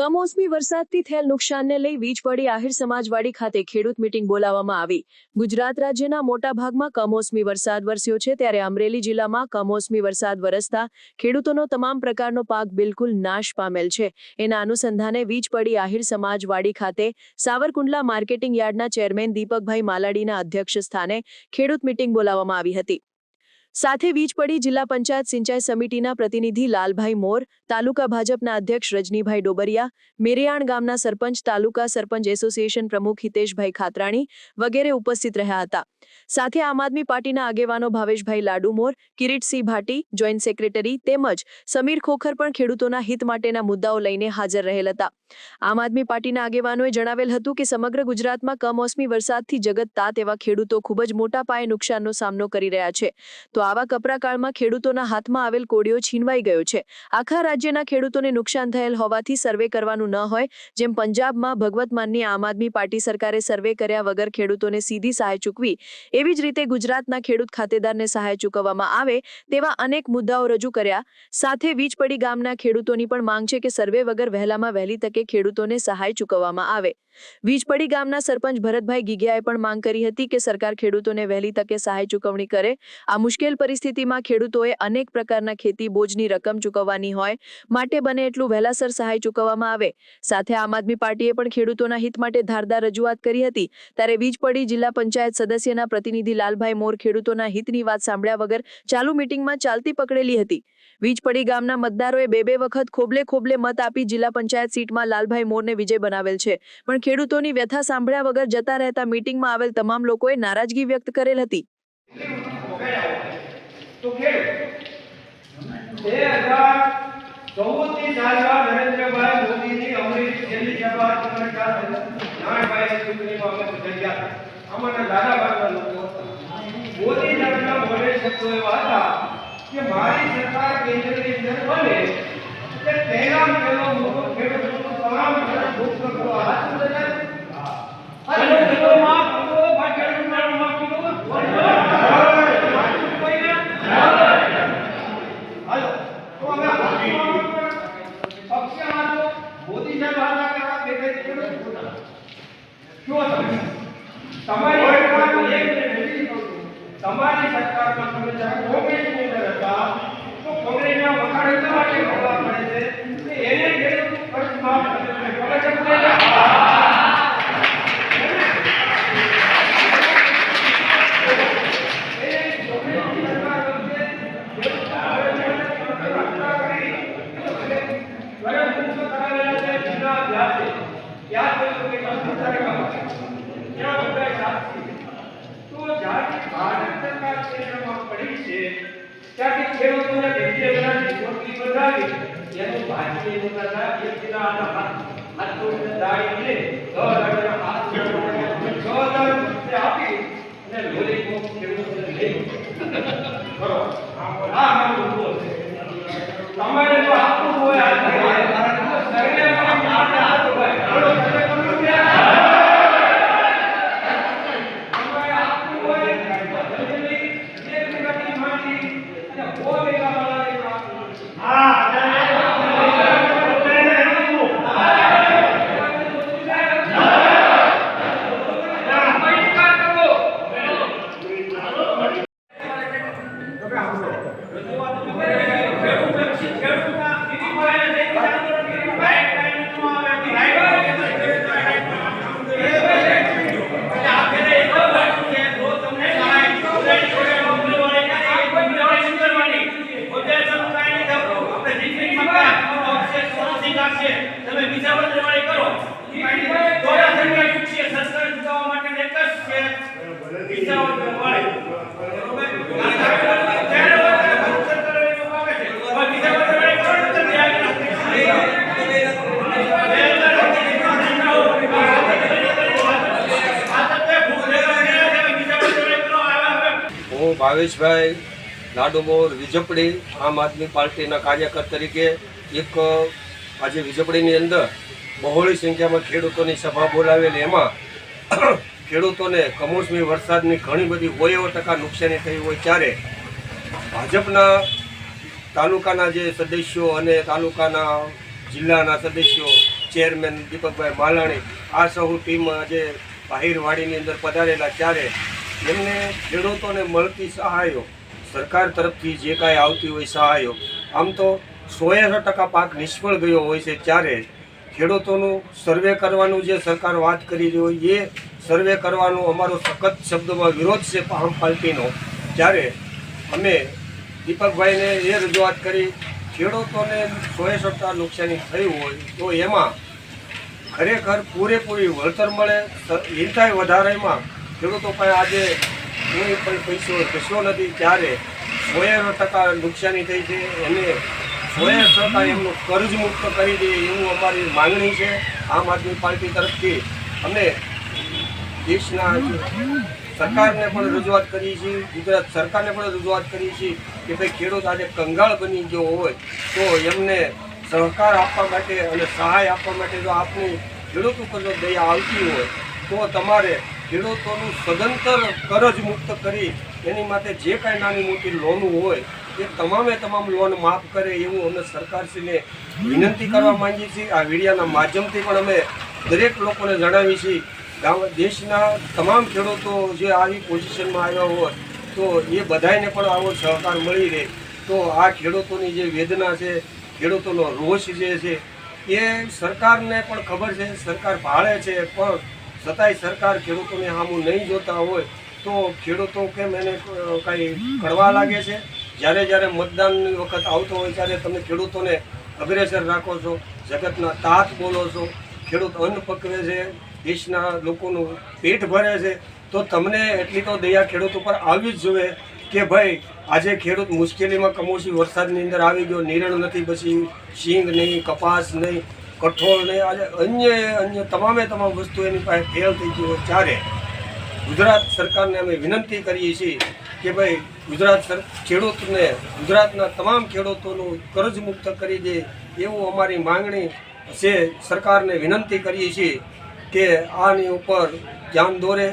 કમોસમી વરસાદથી થયેલ નુકસાનને લઈ વીજ પડી આહિર સમાજવાડી ખાતે ખેડૂત મીટિંગ બોલાવવામાં આવી. ગુજરાત રાજ્યના મોટા ભાગમાં કમોસમી વરસાદ વરસ્યો છે ત્યારે અમરેલી જિલ્લામાં કમોસમી વરસાદ વરસતા ખેડૂતોનો તમામ પ્રકારનો પાક બિલકુલ નાશ પામેલ છે. એના અનુસંધાને વીજ પડી આહિર સમાજવાડી ખાતે સાવરકુંડલા માર્કેટિંગ યાર્ડના ચેરમેન દીપકભાઈ માલાડીના અધ્યક્ષ સ્થાને ખેડૂત મીટિંગ બોલાવવામાં આવી હતી. સાથે વીજ પડી જિલ્લા પંચાયત સિંચાઈ સમિતિના પ્રતિનિધિ લાલભાઈ મોર, તાલુકા ભાજપના અધ્યક્ષ રજનીભાઈ ડોબરિયા, મેરિયાણ ગામના સરપંચ, તાલુકા સરપંચ એસોસિએશન પ્રમુખ હિતેશભાઈ ખાતરાણી વગેરે ઉપસ્થિત રહ્યા હતા. સાથે આમ આદમી પાર્ટીના આગેવાનો ભાવેશભાઈ લાડુમોર કિરીટસિંહ ભાટી, જોઈન્ટ સેક્રેટરી તેમજ સમીર ખોખર પણ ખેડૂતોના હિત માટેના મુદ્દાઓ લઈને હાજર રહેલ હતા. આમ આદમી પાર્ટીના આગેવાનોએ જણાવેલ હતું કે સમગ્ર ગુજરાતમાં કમોસમી વરસાદથી જગત તાત એવા ખેડૂતો ખૂબ જ મોટા પાયે નુકસાનનો સામનો કરી રહ્યા છે. તો આવા કપરા કાળમાં ખેડૂતોના હાથમાં આવેલ કોડિયો છીનવાઈ ગયો છે. આખા રાજ્યના ખેડૂતોને નુકસાન થયેલ હોવાથી સર્વે કરવાનું ન હોય, જેમ પંજાબમાં ભગવત માનની આમ આદમી પાર્ટી સરકારે સર્વે કર્યા વગર ખેડૂતોને સીધી સહાય ચૂકવી, એવી જ રીતે ગુજરાતના ખેડૂત ખાતેદારને સહાય ચૂકવવામાં આવે, તેવા અનેક મુદ્દાઓ રજૂ કર્યા. સાથે વીજપડી ગામના ખેડૂતોની પણ માંગ છે કે સર્વે વગર વહેલામાં વહેલી તકે ખેડૂતોને સહાય ચૂકવવામાં આવે. વીજપડી ગામના સરપંચ ભરતભાઈ ગીગિયાએ પણ માંગ કરી હતી કે સરકાર ખેડૂતોને વહેલી તકે સહાય ચૂકવણી કરે. આ મુશ્કેલ પરિસ્થિતિમાં ખેડૂતોએ અનેક પ્રકારના ખેતી બોજની રકમ ચૂકવવાની હોય, માટે બને એટલું વહેલાસર સહાય ચૂકવવામાં આવે. સાથે આમ આદમી પાર્ટીએ પણ ખેડૂતોના હિત માટે ધારદાર રજૂઆત કરી હતી. ત્યારે વીજપડી જિલ્લા પંચાયત સદસ્યના પ્રતિનિધિ લાલભાઈ મોર ખેડૂતોના હિતની વાત સાંભળ્યા વગર ચાલુ મિટિંગમાં ચાલતી પકડેલી હતી. વીજપડી ગામના મતદારોએ બે બે વખત ખોબલે ખોબલે મત આપી જિલ્લા પંચાયત સીટમાં લાલભાઈ મોરને વિજય બનાવેલ છે. પણ ખેડૂતોની વ્યથા સાંભળ્યા વગર જતા રહેતા મીટિંગમાં આવેલ તમામ લોકોએ નારાજગી વ્યક્ત કરેલ હતી. તો ખેડૂત બે હજાર ચૌદથી સાલમાં નરેન્દ્રભાઈ મોદીની અમરેલી છેલ્લી સભા તમને ખ્યાલ હશે નારાયણભાઈ ચૂંટણીમાં અમે બધા ગયા હતા અમારા દાદા બાપના લોકો હતા મોદી સાહેબના મોડે શબ્દો એવા હતા કે મારી સરકાર કેન્દ્રની અંદર બને કે પહેલા પહેલો મોટો ખેડૂતોનો તમામ પ્રશ્ન મુક્ત કરો હાથ અંદર અરે ખેડૂતો માં કરો ભાગ્યમાં કરો કોઈને હાલો તો હવે પક્ષમાં તો સાહેબ હાલા કરવા બે બે ખેડૂત તમારી સરકારમાં એક છું. તમે કોંગ્રેસની અંદર હતા તો કોંગ્રેસના વખાણ એટલા માટે કરવા પડે છે કે એને ખેડૂત કર્જ માફ કરે છે. ખબર છે તમને? એને કોંગ્રેસની સરકાર વખતે ખેડૂતના રક્ષા કરી ઘરે મુક્ત કરાવેલા છે જૂના વ્યાજે. વ્યાજ હોય તો કેટલા સરકારે કામ કરે. ત્યાં બધા સાક્ષી તો જ્યારથી ભારત સરકાર કેન્દ્રમાં ત્યારથી ખેડૂતોને બે હજારની ચોટલી બંધાવી એનું આપી અને લોલીપોપ ખેડૂતોને લઈ બરોબર આ મારો મુદ્દો છે તમારે જો આપવું હોય આ તો સર્વે માં આપણે આપવું હોય બોલો સર્વે કરવું છે તમારે આપવું હોય તો જલ્દી એક વીઘાની માટી અને સો વીઘા વાળાને આપવું. બહિષ્કાર કરવો. ખેડૂત લક્ષી ખેડૂતના નીતિ મળે છે તે આંદોલન રાઈટ ટાઈમ નો આવે રાઈટ તમે બીજા બદલવાળી કરો થોડા સંખ્યા ચૂકશે સરકાર ચૂકવવા માટે એક જ છે બીજા બદલવાળી બરોબર ત્યારે વધારે સરકાર એ ચૂકવે છે હવે બીજા બદલવાળી કરો ને તમે હું ભાવેશભાઈ લાડુમોર વિજપડી આમ આદમી પાર્ટીના કાર્યકર તરીકે એક, આજે વિજપડીની અંદર બહોળી સંખ્યામાં ખેડૂતોની સભા બોલાવેલી. એમાં ખેડૂતોને કમોસમી વરસાદની ઘણી બધી હોય ટકા નુકસાની થઈ હોય ત્યારે ભાજપના તાલુકાના જે સદસ્યો અને તાલુકાના જિલ્લાના સદસ્યો, ચેરમેન દીપકભાઈ માલાણી, આ સહુ ટીમ આજે બાહિરવાડીની અંદર પધારેલા ત્યારે એમને ખેડૂતોને મળતી સહાયો, સરકાર તરફથી જે કાંઈ આવતી હોય સહાયો, આમ તો સોએ ટકા પાક નિષ્ફળ ગયો હોય છે ત્યારે ખેડૂતોનું સર્વે કરવાનું જે સરકાર વાત કરી હોય, એ સર્વે કરવાનો અમારો સખત શબ્દોમાં વિરોધ છે આમ પાર્ટીનો ત્યારે અમે દીપકભાઈને એ રજૂઆત કરી, ખેડૂતોને સોએ સત્તા નુકસાની થયું હોય, તો એમાં ખરેખર પૂરેપૂરી વળતર મળે. હિંતાય વધારેમાં ખેડૂતો પાસે આજે કોઈ પણ પૈસો કશો નથી. ત્યારે સોએ ટકા નુકસાની થઈ છે. એને સોએ ટકા એમનું કર્જ મુક્ત કરી દે એવું અમારી માંગણી છે. આમ આદમી પાર્ટી તરફથી અમે દેશના સરકારને પણ રજૂઆત કરીએ છીએ, ગુજરાત સરકારને પણ રજૂઆત કરીએ છીએ કે ભાઈ ખેડૂત આજે કંગાળ બની ગયો હોય તો એમને સહકાર આપવા માટે અને સહાય આપવા માટે જો આપની ખેડૂત ઉપર જો દયા આવતી હોય તો તમારે ખેડૂતોનું સદંતર કરજ મુક્ત કરી એની માટે જે કાંઈ નાની મોટી લોન હોય એ તમામે તમામ લોન માફ કરે એવું અમે સરકારશ્રીને વિનંતી કરવા માંગીએ છીએ. આ મીડિયાના માધ્યમથી પણ અમે દરેક લોકોને જણાવીએ છીએ. ગામ દેશના તમામ ખેડૂતો જે આવી પોઝિશનમાં આવ્યા હોય, તો એ બધાને પણ આવો સહકાર મળી રહે. તો આ ખેડૂતોની જે વેદના છે, ખેડૂતોનો રોષ જે છે, એ સરકારને પણ ખબર છે. સરકાર ભાળે છે, પણ છતાંય સરકાર ખેડૂતોને સામું નહીં જોતા હોય, તો ખેડૂતો કેમ એને કાંઈ કરવા લાગે છે? જ્યારે જ્યારે મતદાનની વખત આવતો હોય ત્યારે તમે ખેડૂતોને અગ્રેસર રાખો છો, જગતના તાત બોલો છો. ખેડૂત અન્ન પકવે છે, દેશના લોકોનું પેટ ભરે છે. તો તમને એટલી તો દયા ખેડૂત ઉપર આવવી જ જોઈએ કે ભાઈ, આજે ખેડૂત મુશ્કેલીમાં કમોસી વરસાદની અંદર આવી ગયો, નિરણ નથી પછી શીંગ નહીં, કપાસ નહીં, કઠોળ નહીં. આજે અન્ય અન્ય તમામે તમામ વસ્તુ એની પાસે ફેલ થઈ ગઈ હોય ત્યારે ગુજરાત સરકારને અમે વિનંતી કરીએ છીએ કે ભાઈ ગુજરાત ખેડૂતને ગુજરાતના તમામ ખેડૂતોનું કર્જ મુક્ત કરી દે એવું અમારી માંગણી છે. સરકારને વિનંતી કરીએ છીએ કે આની ઉપર ધ્યાન દોરે.